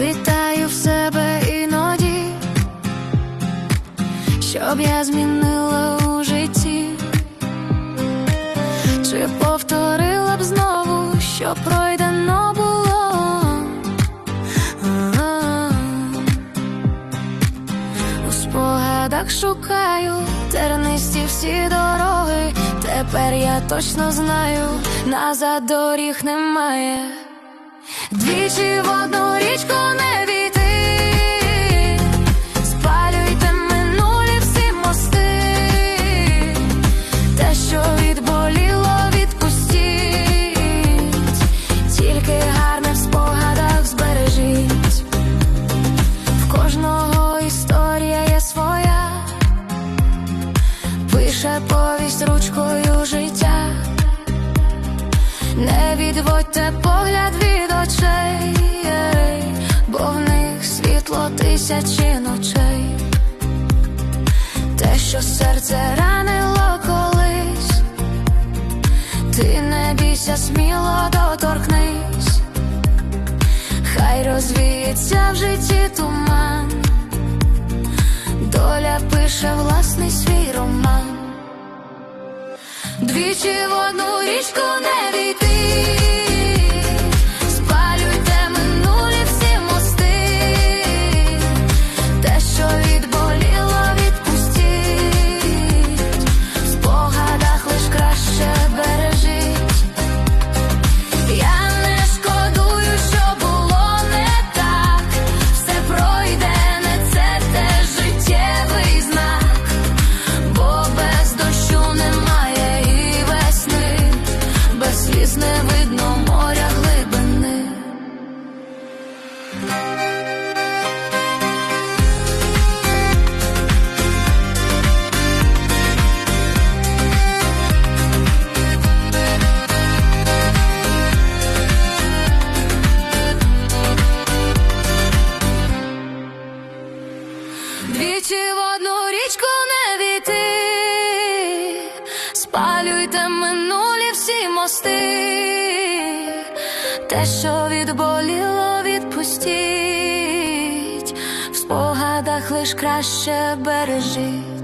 питаю в себе іноді, щоб я змінила у житті, чи повторила б знову, що пройдено було. А-а. У спогадах шукаю тернисті всі дороги. Тепер я точно знаю, назад доріг немає. Двічі в одну відболіло, відпустіть, тільки гарне спогадах збережіть. В кожного історія є своя, пише повість ручкою життя. Не відводьте погляд від очей, бо в них світло тисячі не сміло доторкнись, хай розвіється в житті туман, доля пише власний свій роман. Двічі в одну річку не війти, Двічі в одну річку не війти, спалюйте минулі всі мости, те, що відболіло, відпустіть, в спогадах лиш краще бережіть.